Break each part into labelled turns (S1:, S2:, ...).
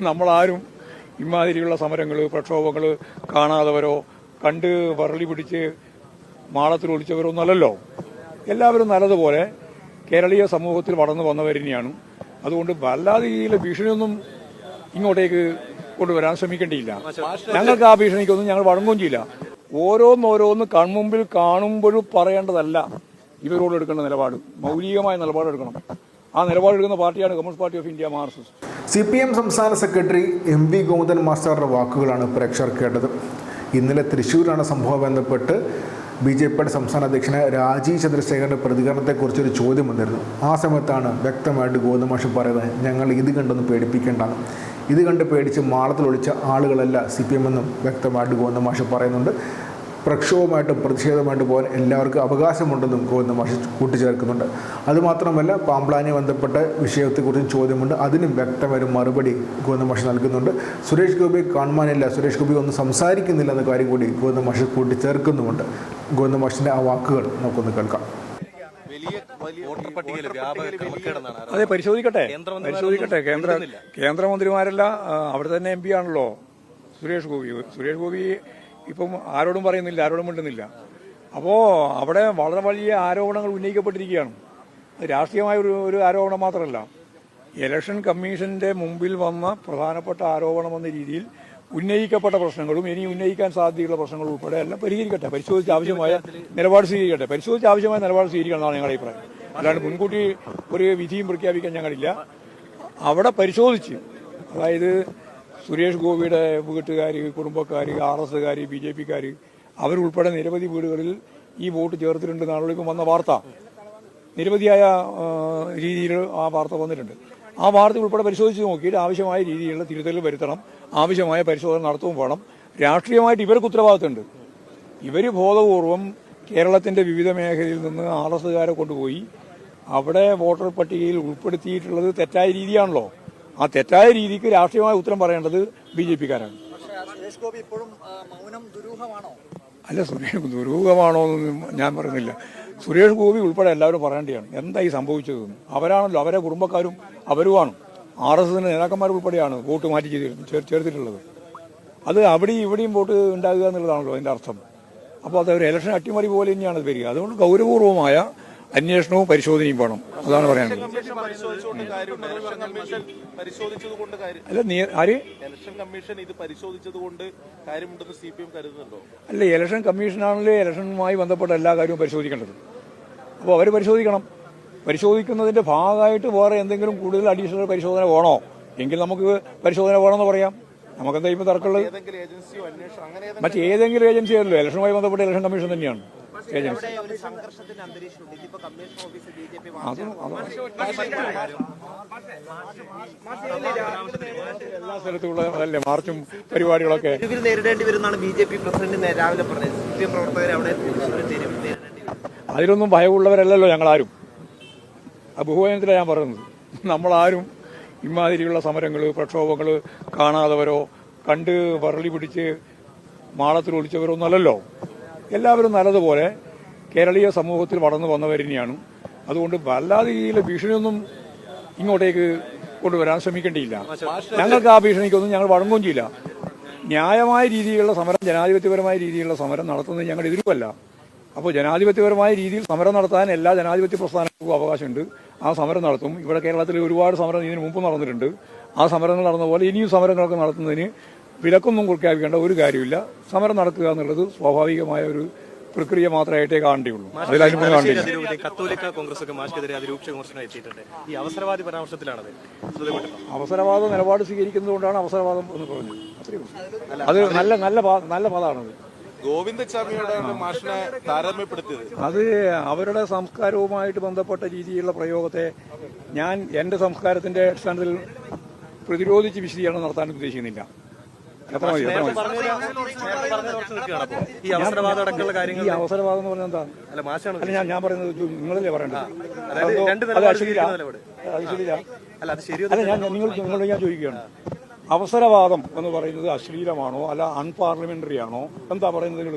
S1: നമ്മളാരും ഇമാതിരിയുള്ള സമരങ്ങൾ പ്രക്ഷോഭങ്ങൾ കാണാതവരോ കണ്ട് വറളി പിടിച്ച് മാളത്തിൽ ഒളിച്ചവരോ ഒന്നല്ലല്ലോ എല്ലാവരും നല്ലതുപോലെ കേരളീയ സമൂഹത്തിൽ വളർന്നു വന്നവർ തന്നെയാണ്. അതുകൊണ്ട് വല്ലാതെ രീതിയിലെ ഭീഷണിയൊന്നും ഇങ്ങോട്ടേക്ക് കൊണ്ടുവരാൻ ശ്രമിക്കേണ്ടിയില്ല. ഞങ്ങൾക്ക് ആ ഭീഷണിക്കൊന്നും ഞങ്ങൾ വഴങ്ങുകയും ചെയ്യില്ല. ഓരോന്നോരോന്ന് കൺമുമ്പിൽ കാണുമ്പോഴും പറയേണ്ടതല്ല ഇവരോട് എടുക്കേണ്ട നിലപാട്. മൗലികമായ നിലപാടെടുക്കണം. ആ നിലപാടെടുക്കുന്ന പാർട്ടിയാണ് communist party of India Marxist.
S2: C P M സംസ്ഥാന സെക്രട്ടറി എം വി ഗോവിന്ദൻ മാസ്റ്ററുടെ വാക്കുകളാണ് പ്രേക്ഷകർ കേട്ടത്. ഇന്നലെ തൃശ്ശൂരാണ് സംഭവം ബന്ധപ്പെട്ട് ബി ജെ പിയുടെ സംസ്ഥാന അധ്യക്ഷന് രാജീവ് പ്രതികരണത്തെക്കുറിച്ച് പ്രതികരണത്തെക്കുറിച്ചൊരു ചോദ്യം വന്നിരുന്നു. ആ സമയത്താണ് വ്യക്തമായിട്ട് ഗോവിന്ദ പറയുന്നത് ഞങ്ങൾ ഇത് കണ്ടൊന്ന് പേടിപ്പിക്കേണ്ടാണ് ഇത് കണ്ട് പേടിച്ച് മാളത്തിലൊളിച്ച ആളുകളല്ല സി പി എം എന്നും വ്യക്തമായിട്ട് ഗോവിന്ദ പറയുന്നുണ്ട്. പ്രക്ഷോഭമായിട്ടും പ്രതിഷേധമായിട്ടും പോകാൻ എല്ലാവർക്കും അവകാശമുണ്ടെന്നും ഗോവിന്ദ മാഷ് കൂട്ടിച്ചേർക്കുന്നുണ്ട്. അതുമാത്രമല്ല പാമ്പ്ലാനെ ബന്ധപ്പെട്ട വിഷയത്തെക്കുറിച്ച് ചോദ്യമുണ്ട്. അതിനും വ്യക്തമായ ഒരു മറുപടി ഗോവിന്ദ മാഷ് നൽകുന്നുണ്ട്. സുരേഷ് ഗോപി കാണുവാനില്ല. സുരേഷ് ഗോപി ഒന്നും സംസാരിക്കുന്നില്ല എന്ന കാര്യം കൂടി ഗോവിന്ദ മാഷ് കൂട്ടിച്ചേർക്കുന്നുമുണ്ട്. ഗോവിന്ദ മാഷിന്റെ ആ വാക്കുകൾ നമുക്കൊന്ന് കേൾക്കാം.
S1: അതെ പരിശോധിക്കട്ടെ. പരിശോധിക്കട്ടെ. കേന്ദ്ര കേന്ദ്രമന്ത്രിമാരല്ല അവിടെ തന്നെ എം പി ആണല്ലോ സുരേഷ് ഗോപി. സുരേഷ് ഗോപി ഇപ്പം ആരോടും പറയുന്നില്ല ആരോടും മിണ്ടുന്നില്ല. അപ്പോൾ അവിടെ വളരെ വലിയ ആരോപണങ്ങൾ ഉന്നയിക്കപ്പെട്ടിരിക്കുകയാണ്. രാഷ്ട്രീയമായ ഒരു ഒരു ആരോപണം മാത്രമല്ല. ഇലക്ഷൻ കമ്മീഷന്റെ മുമ്പിൽ വന്ന പ്രധാനപ്പെട്ട ആരോപണം എന്ന രീതിയിൽ ഉന്നയിക്കപ്പെട്ട പ്രശ്നങ്ങളും ഇനി ഉന്നയിക്കാൻ സാധ്യതയുള്ള പ്രശ്നങ്ങളും ഉൾപ്പെടെ എല്ലാം പരിഹരിക്കട്ടെ. പരിശോധിച്ച് ആവശ്യമായ നിലപാട് സ്വീകരിക്കട്ടെ. പരിശോധിച്ച് ആവശ്യമായ നിലപാട് സ്വീകരിക്കണം എന്നാണ് ഞങ്ങളുടെ അഭിപ്രായം. അല്ലാണ്ട് മുൻകൂട്ടി ഒരു വിധിയും പ്രഖ്യാപിക്കാൻ ഞങ്ങളില്ല. അവിടെ പരിശോധിച്ച് അതായത് സുരേഷ് ഗോപിയുടെ വീട്ടുകാർ കുടുംബക്കാർ ആർ എസ്സുകാർ ബി ജെ പിക്കാർ അവരുൾപ്പെടെ നിരവധി വീടുകളിൽ ഈ വോട്ട് ചേർത്തിട്ടുണ്ട്. ഇപ്പം വന്ന വാർത്ത. നിരവധിയായ രീതിയിൽ ആ വാർത്ത വന്നിട്ടുണ്ട്. ആ വാർത്ത ഉൾപ്പെടെ പരിശോധിച്ച് നോക്കിയിട്ട് ആവശ്യമായ രീതിയിലുള്ള തിരുത്തൽ വരുത്തണം. ആവശ്യമായ പരിശോധന നടത്തുകയും വേണം. രാഷ്ട്രീയമായിട്ട് ഇവർക്ക് ഉത്തരവാദിത്തമുണ്ട്. ഇവർ ബോധപൂർവം കേരളത്തിന്റെ വിവിധ മേഖലയിൽ നിന്ന് ആർ കൊണ്ടുപോയി അവിടെ വോട്ടർ പട്ടികയിൽ ഉൾപ്പെടുത്തിയിട്ടുള്ളത് തെറ്റായ രീതിയാണല്ലോ. ആ തെറ്റായ രീതിക്ക് രാഷ്ട്രീയമായ ഉത്തരം പറയേണ്ടത് ബി ജെ പിക്കാരാണ്. അല്ല സുരേഷ് ദുരൂഹമാണോ എന്നൊന്നും ഞാൻ പറയുന്നില്ല. സുരേഷ് ഗോപി ഉൾപ്പെടെ എല്ലാവരും പറയേണ്ടതാണ് എന്താ ഈ സംഭവിച്ചതെന്ന്. അവരാണല്ലോ അവരെ കുടുംബക്കാരും അവരുമാണ്. ആർ എസ് എസിന്റെ നേതാക്കന്മാർ ഉൾപ്പെടെയാണ് വോട്ട് മാറ്റി ചെയ്ത് ചേർത്തിട്ടുള്ളത്. അത് അവിടെയും ഇവിടെയും വോട്ട് ഉണ്ടാകുക എന്നുള്ളതാണല്ലോ അതിന്റെ അർത്ഥം. അപ്പോൾ അത് ഒരു ഇലക്ഷൻ അട്ടിമറി പോലെ തന്നെയാണ് അത് വരിക. അതുകൊണ്ട് ഗൗരവപൂർവമായ അന്വേഷണവും പരിശോധനയും വേണം. അതാണ് പറയാനുള്ളത്. അല്ല നീ ആര്?
S3: ഇലക്ഷൻ കമ്മീഷൻ ഇത് പരിശോധിച്ചത് കൊണ്ട് കാര്യമുണ്ടെന്ന് സി പി എം കരുതുന്നുണ്ടോ?
S1: അല്ല ഇലക്ഷൻ കമ്മീഷനാണല്ലേ ഇലക്ഷനുമായി ബന്ധപ്പെട്ട എല്ലാ കാര്യവും പരിശോധിക്കേണ്ടത്. അപ്പോൾ അവർ പരിശോധിക്കണം. പരിശോധിക്കുന്നതിന്റെ ഭാഗമായിട്ട് വേറെ എന്തെങ്കിലും കൂടുതൽ അഡീഷണൽ പരിശോധന വേണോ? എങ്കിൽ നമുക്ക് പരിശോധന വേണമെന്ന് പറയാം. നമുക്കെന്താ ഇപ്പോൾ തർക്കമുള്ളത്? മറ്റേതെങ്കിലും ഏജൻസി അല്ലല്ലോ ഇലക്ഷനുമായി ബന്ധപ്പെട്ട ഇലക്ഷൻ കമ്മീഷൻ തന്നെയാണ്. ഏജൻസി
S4: ജെ
S1: എല്ലാ സ്ഥലത്തുള്ള അല്ലേ മാർച്ചും പരിപാടികളൊക്കെ
S4: നേരിടേണ്ടി വരുന്നതാണ് ബി ജെ പി പ്രസിഡന്റ് രാവിലെ പറഞ്ഞത് സി പി എം പ്രവർത്തകരെ അവിടെ
S1: അതിലൊന്നും ഭയമുള്ളവരല്ലല്ലോ ഞങ്ങളാരും ആ ബഹുവചനത്തിലാണ് ഞാൻ പറയുന്നത് നമ്മളാരും ഇമാതിരിയുള്ള സമരങ്ങൾ പ്രക്ഷോഭങ്ങൾ കാണാതവരോ കണ്ട് വറളി പിടിച്ച് മാളത്തിൽ ഒളിച്ചവരോ ഒന്നല്ലല്ലോ എല്ലാവരും നല്ലതുപോലെ കേരളീയ സമൂഹത്തിൽ വളർന്നു വന്നവർ തന്നെയാണ്. അതുകൊണ്ട് വല്ലാതെ രീതിയിലെ ഭീഷണിയൊന്നും ഇങ്ങോട്ടേക്ക് കൊണ്ടുവരാൻ ശ്രമിക്കേണ്ടിയില്ല. ഞങ്ങൾക്ക് ആ ഭീഷണിക്കൊന്നും ഞങ്ങൾ വഴങ്ങുകയും ചെയ്യില്ല. ന്യായമായ രീതിയിലുള്ള സമരം ജനാധിപത്യപരമായ രീതിയിലുള്ള സമരം നടത്തുന്നത് ഞങ്ങൾ എതിരുമല്ല അപ്പോൾ ജനാധിപത്യപരമായ രീതിയിൽ സമരം നടത്താൻ എല്ലാ ജനാധിപത്യ പ്രസ്ഥാനങ്ങൾക്കും അവകാശമുണ്ട്. ആ സമരം നടത്തും. ഇവിടെ കേരളത്തിൽ ഒരുപാട് സമരം ഇതിനു മുമ്പ് നടന്നിട്ടുണ്ട്. ആ സമരങ്ങൾ നടന്ന പോലെ ഇനിയും സമരങ്ങളൊക്കെ നടത്തുന്നതിന് വിലക്കൊന്നും പ്രഖ്യാപിക്കേണ്ട ഒരു കാര്യമില്ല. സമരം നടക്കുക എന്നുള്ളത് സ്വാഭാവികമായ ഒരു പ്രക്രിയ മാത്രമായിട്ടേ കാണേണ്ടിയുള്ളൂ കാണേണ്ടിയില്ല
S5: കത്തോലിക്ക കോൺഗ്രസ് ഒക്കെ മാഷ്ക്കെതിരെ അതിരൂക്ഷ വിമർശനം എത്തിയിട്ടുണ്ട്. ഈ അവസരവാദി പരാമർശത്തിലാണത്. ശ്രദ്ധപ്പെട്ടിട്ടുണ്ടോ
S1: അവസരവാദ നിലപാട് സ്വീകരിക്കുന്നതുകൊണ്ടാണ് അവസരവാദം എന്ന് പറഞ്ഞത്. അത് നല്ല നല്ല നല്ല പദമാണത് അത് അവരുടെ സംസ്കാരവുമായിട്ട് ബന്ധപ്പെട്ട രീതിയിലുള്ള പ്രയോഗത്തെ ഞാൻ എന്റെ സംസ്കാരത്തിന്റെ അടിസ്ഥാനത്തിൽ പ്രതിരോധിച്ച് വിശദീകരണം നടത്താൻ ഉദ്ദേശിക്കുന്നില്ല. എത്ര മതി എത്ര മതി.
S5: ഈ അവസരവാദം അടക്കമുള്ള കാര്യങ്ങൾ
S1: ഈ അവസരവാദം എന്ന് പറഞ്ഞാൽ എന്താ
S5: അല്ല മാഷാണ്
S1: അല്ല ഞാൻ ഞാൻ പറയുന്നത് നിങ്ങളല്ലേ പറയണ്ടത്?
S5: അതായത്
S1: അതോ-
S5: രണ്ട്
S1: അത്
S5: നിലപാട്
S1: അശ്ലീല
S5: സ്വീകരിക്കുന്ന നിലപാട്.
S1: അത് ശരിയില്ല
S5: അല്ല അത് ശരിയോ
S1: അല്ല ഞാൻ നിങ്ങൾ നിങ്ങളോട് ഞാൻ ചോദിക്കുകയാണ്. അവസരവാദം എന്ന് പറയുന്നത് അശ്ലീലമാണോ അല്ല അൺപാർലമെന്ററി ആണോ എന്താ പറയുന്നത് നിങ്ങൾ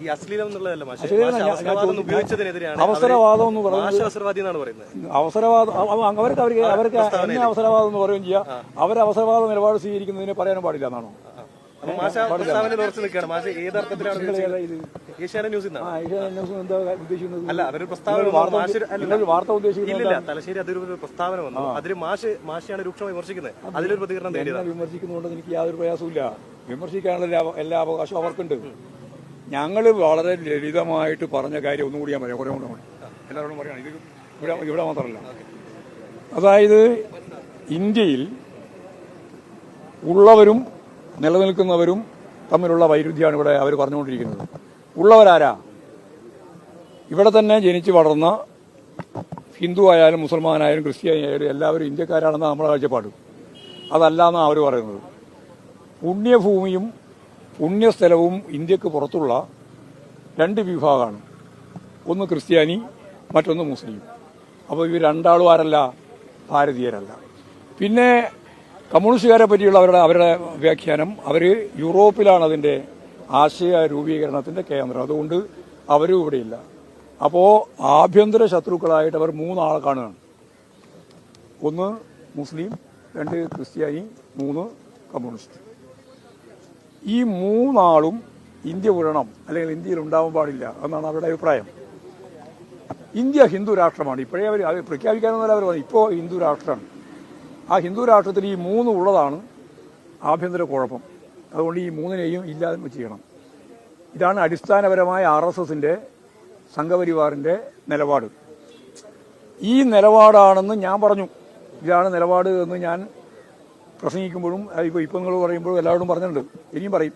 S5: ഈ അശ്ലീലം എന്നുള്ളതല്ല മാഷെ. അവസരവാദം. ഉപയോഗിച്ചതിനെതിരെയാണ്.
S1: അവസരവാദം എന്ന് പറയുന്നത്
S5: മാഷ് അവസരവാദി എന്നാണ് പറയുന്നത്.
S1: അവസരവാദം അവ- അവ- അവർക്ക് അവർക്ക് അവർക്ക് എന്നെ അവസരവാദം എന്ന് പറയുകയും ചെയ്യാം. അവർ അവസരവാദ നിലപാട് സ്വീകരിക്കുന്നതിനെ പറയാനും പാടില്ല എന്നാണോ?
S5: മാഷ പ്രസ്താവനയിൽ ഉറച്ചു നിൽക്കുകയാണ്. ഏത് അർത്ഥത്തിലാണ് ന്യൂസിൽ അല്ല പ്രസ്താവന
S1: വാർത്ത
S5: ഇല്ലില്ല തലശ്ശേരി പ്രസ്താവന വന്നു. അതിൽ മാഷ് മാഷയാണ് രൂക്ഷമായി വിമർശിക്കുന്നത്. അതിലൊരു പ്രതികരണം
S1: വിമർശിക്കുന്നതുകൊണ്ട് എനിക്ക് യാതൊരു പ്രയാസമില്ല വിമർശിക്കാനുള്ള എല്ലാ- എല്ലാ അവകാശവും അവർക്കുണ്ട്. ഞങ്ങൾ വളരെ ലളിതമായിട്ട് പറഞ്ഞ കാര്യം ഒന്നും കൂടി ഞാൻ പറയാം. കുറേ കൂടെ എല്ലാവരോടും പറയണം ഇത് ഇവിടെ ഇവിടെ മാത്രമല്ല. അതായത് ഇന്ത്യയിൽ ഉള്ളവരും നിലനിൽക്കുന്നവരും തമ്മിലുള്ള വൈരുദ്ധ്യമാണ് ഇവിടെ അവർ പറഞ്ഞുകൊണ്ടിരിക്കുന്നത്. ഉള്ളവരാരാ? ഇവിടെ തന്നെ ജനിച്ചു വളർന്ന ഹിന്ദു ആയാലും മുസൽമാനായാലും ക്രിസ്ത്യാനിയായാലും എല്ലാവരും ഇന്ത്യക്കാരാണെന്നാണ് നമ്മുടെ കാഴ്ചപ്പാട്. അതല്ല എന്നാണ് അവർ പറയുന്നത്. പുണ്യഭൂമിയും പുണ്യസ്ഥലവും ഇന്ത്യയ്ക്ക് പുറത്തുള്ള രണ്ട് വിഭാഗമാണ്. ഒന്ന് ക്രിസ്ത്യാനി മറ്റൊന്ന് മുസ്ലിം. അപ്പോൾ ഇവർ രണ്ടാളും ആരല്ല? ഭാരതീയരല്ല. പിന്നെ കമ്മ്യൂണിസ്റ്റുകാരെ പറ്റിയുള്ള അവരുടെ അവരുടെ വ്യാഖ്യാനം അവർ യൂറോപ്പിലാണ് അതിന്റെ ആശയ രൂപീകരണത്തിന്റെ കേന്ദ്രം. അതുകൊണ്ട് അവരും ഇവിടെയില്ല. അപ്പോൾ ആഭ്യന്തര ശത്രുക്കളായിട്ട് അവർ മൂന്നാളെ കാണുകയാണ്. ഒന്ന് മുസ്ലിം രണ്ട് ക്രിസ്ത്യാനി മൂന്ന് കമ്മ്യൂണിസ്റ്റ്. ഈ മൂന്നാളും ഇന്ത്യ വിടണം അല്ലെങ്കിൽ ഇന്ത്യയിൽ ഉണ്ടാവാൻ പാടില്ല എന്നാണ് അവരുടെ അഭിപ്രായം. ഇന്ത്യ ഹിന്ദു രാഷ്ട്രമാണ്. ഇപ്പോഴേ അവർ പ്രഖ്യാപിക്കാനൊന്നുമല്ല അവർ പറഞ്ഞു ഇപ്പോൾ ഹിന്ദു രാഷ്ട്രമാണ്. ആ ഹിന്ദു രാഷ്ട്രത്തിൽ ഈ മൂന്ന് ഉള്ളതാണ് ആഭ്യന്തര കുഴപ്പം. അതുകൊണ്ട് ഈ മൂന്നിനെയും ഇല്ലാതെ ചെയ്യണം. ഇതാണ് അടിസ്ഥാനപരമായ ആർ എസ് എസിന്റെ സംഘപരിവാറിന്റെ നിലപാട്. ഈ നിലപാടാണെന്ന് ഞാൻ പറഞ്ഞു. ഇതാണ് നിലപാട് എന്ന് ഞാൻ പ്രസംഗിക്കുമ്പോഴും ഇപ്പോൾ ഇപ്പോൾ നിങ്ങൾ പറയുമ്പോഴും എല്ലാവരും പറഞ്ഞിട്ടുണ്ട്. ഇനിയും പറയും.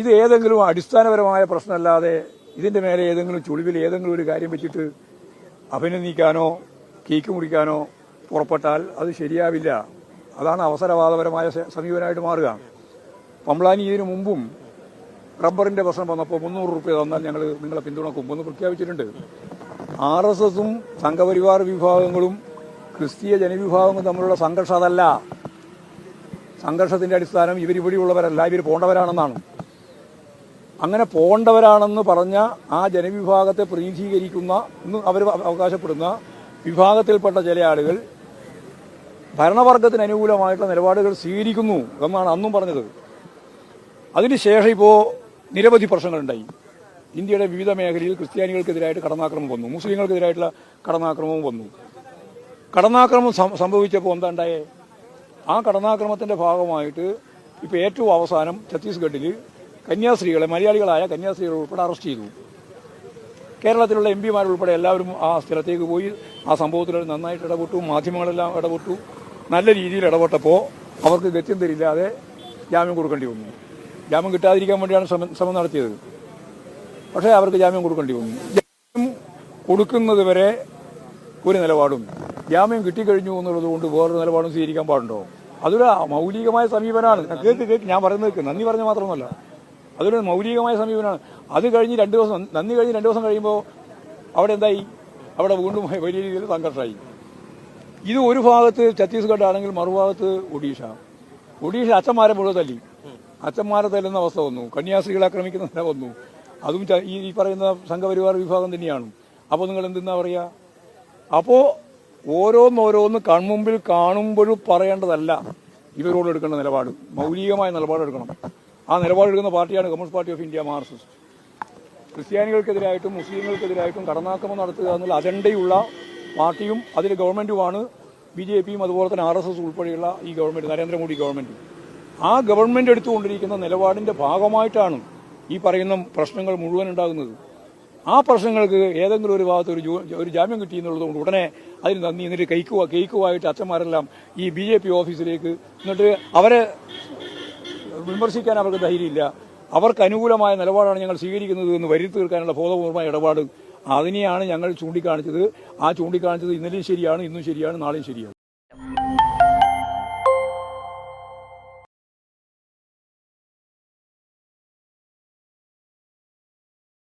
S1: ഇത് ഏതെങ്കിലും അടിസ്ഥാനപരമായ പ്രശ്നമല്ലാതെ ഇതിന്റെ മേലെ ഏതെങ്കിലും ചുളിവിൽ ഏതെങ്കിലും ഒരു കാര്യം വെച്ചിട്ട് അഭിനന്ദിക്കാനോ കേക്ക് മുറിക്കാനോ പുറപ്പെട്ടാൽ അത് ശരിയാവില്ല. അതാണ് അവസരവാദപരമായ സമീപനമായിട്ട് മാറുക. പമ്പ്ലാനി ഇതിനു മുമ്പും റബ്ബറിന്റെ പ്രശ്നം വന്നപ്പോൾ മുന്നൂറ് റുപ്യ തന്നാൽ ഞങ്ങൾ നിങ്ങളെ പിന്തുണക്കും എന്ന് പ്രഖ്യാപിച്ചിട്ടുണ്ട്. ആർ എസ് എസും സംഘപരിവാർ വിഭാഗങ്ങളും ക്രിസ്തീയ ജനവിഭാഗങ്ങളും തമ്മിലുള്ള സംഘർഷം അതല്ല. സംഘർഷത്തിന്റെ അടിസ്ഥാനം ഇവർ ഇവിടെയുള്ളവരല്ല ഇവർ പോണ്ടവരാണെന്നാണ്. അങ്ങനെ പോണ്ടവരാണെന്ന് പറഞ്ഞ ആ ജനവിഭാഗത്തെ പ്രതിനിധീകരിക്കുന്ന അവർ അവകാശപ്പെടുന്ന വിഭാഗത്തിൽപ്പെട്ട ചില ആളുകൾ ഭരണവർഗത്തിന് അനുകൂലമായിട്ടുള്ള നിലപാടുകൾ സ്വീകരിക്കുന്നു എന്നാണ് അന്നും പറഞ്ഞത്. അതിനുശേഷം ഇപ്പോൾ നിരവധി പ്രശ്നങ്ങളുണ്ടായി. ഇന്ത്യയുടെ വിവിധ മേഖലയിൽ ക്രിസ്ത്യാനികൾക്കെതിരായിട്ട് കടന്നാക്രമം വന്നു. മുസ്ലിങ്ങൾക്കെതിരായിട്ടുള്ള കടന്നാക്രമവും വന്നു. കടന്നാക്രമം സംഭവിച്ചപ്പോൾ എന്താ ഉണ്ടായേ ആ കടന്നാക്രമത്തിന്റെ ഭാഗമായിട്ട് ഇപ്പോൾ ഏറ്റവും അവസാനം ഛത്തീസ്ഗഡിൽ കന്യാസ്ത്രീകളെ മലയാളികളായ കന്യാസ്ത്രീകളെ ഉൾപ്പെടെ അറസ്റ്റ് ചെയ്തു. കേരളത്തിലുള്ള എം പിമാരുൾപ്പെടെ എല്ലാവരും ആ സ്ഥലത്തേക്ക് പോയി ആ സംഭവത്തിൽ നന്നായിട്ട് ഇടപെട്ടു മാധ്യമങ്ങളെല്ലാം ഇടപെട്ടു. നല്ല രീതിയിൽ ഇടപെട്ടപ്പോൾ അവർക്ക് ഗത്യം തരില്ലാതെ ജാമ്യം കൊടുക്കേണ്ടി വന്നു. ജാമ്യം കിട്ടാതിരിക്കാൻ വേണ്ടിയാണ് ശ്രമം നടത്തിയത്. പക്ഷേ അവർക്ക് ജാമ്യം കൊടുക്കേണ്ടി വന്നു. ജാമ്യം കൊടുക്കുന്നത് വരെ ഒരു നിലപാടും. ജാമ്യം കിട്ടിക്കഴിഞ്ഞു എന്നുള്ളത് കൊണ്ട് വേറൊരു നിലപാടും സ്വീകരിക്കാൻ പാടുണ്ടോ? അതൊരു മൗലികമായ സമീപനമാണ്. കേൾക്ക് കേൾക്ക് ഞാൻ പറയുന്നത് കേൾക്ക് നന്ദി പറഞ്ഞ മാത്രമൊന്നുമല്ല അതൊരു മൗലികമായ സമീപനമാണ്. അത് കഴിഞ്ഞ് രണ്ട് ദിവസം നന്ദി കഴിഞ്ഞ് രണ്ട് ദിവസം കഴിയുമ്പോൾ അവിടെ എന്തായി? അവിടെ വീണ്ടും വലിയ രീതിയിൽ സംഘർഷമായി. ഇത് ഒരു ഭാഗത്ത് ഛത്തീസ്ഗഡ് ആണെങ്കിൽ മറുഭാഗത്ത് ഒഡീഷ. ഒഡീഷ അച്ഛന്മാരെ മുഴുവൻ തല്ലി. അച്ഛന്മാരെ തല്ലുന്ന അവസ്ഥ വന്നു. കന്യാസ്ത്രീകളെ ആക്രമിക്കുന്ന നില വന്നു. അതും ഈ പറയുന്ന സംഘപരിവാർ വിഭാഗം തന്നെയാണ്. അപ്പോൾ നിങ്ങൾ എന്തെന്നാ പറയുക അപ്പോൾ ഓരോന്നോരോന്ന് കൺമുമ്പിൽ കാണുമ്പോഴും പറയേണ്ടതല്ല ഇവരോട് എടുക്കേണ്ട നിലപാട്. മൗലികമായ നിലപാടെടുക്കണം ആ നിലപാടെടുക്കുന്ന പാർട്ടിയാണ് communist party of India Marxist ക്രിസ്ത്യാനികൾക്കെതിരായിട്ടും മുസ്ലിങ്ങൾക്കെതിരായിട്ടും കടന്നാക്രമം നടത്തുക എന്നുള്ള അജണ്ടയുള്ള പാർട്ടിയും അതിൽ ഗവൺമെന്റുമാണ് ബി ജെ പിയും അതുപോലെ തന്നെ ആർ എസ് എസ് ഉൾപ്പെടെയുള്ള ഈ ഗവൺമെന്റ് നരേന്ദ്രമോദി ഗവൺമെന്റ്. ആ ഗവൺമെന്റ് എടുത്തുകൊണ്ടിരിക്കുന്ന നിലപാടിന്റെ ഭാഗമായിട്ടാണ് ഈ പറയുന്ന പ്രശ്നങ്ങൾ മുഴുവൻ ഉണ്ടാകുന്നത്. ആ പ്രശ്നങ്ങൾക്ക് ഏതെങ്കിലും ഒരു ഭാഗത്ത് ഒരു ഒരു ജാമ്യം കിട്ടി എന്നുള്ളത് കൊണ്ട് ഉടനെ അതിന് നന്ദി എന്നിട്ട് കൈക്കുവാ കേൾക്കുവായിട്ട് അച്ഛന്മാരെല്ലാം ഈ ബി ജെ പി ഓഫീസിലേക്ക് എന്നിട്ട് അവരെ വിമർശിക്കാൻ അവർക്ക് ധൈര്യമില്ല. അവർക്ക് അനുകൂലമായ നിലപാടാണ് ഞങ്ങൾ സ്വീകരിക്കുന്നത് എന്ന് വരുത്തി തീർക്കാനുള്ള ബോധപൂർവമായ ഇടപാട് അതിനെയാണ് ഞങ്ങൾ ചൂണ്ടിക്കാണിച്ചത്. ആ ചൂണ്ടിക്കാണിച്ചത് ഇന്നലെയും ശരിയാണ് ഇന്നും ശരിയാണ് നാളെയും ശരിയാണ്.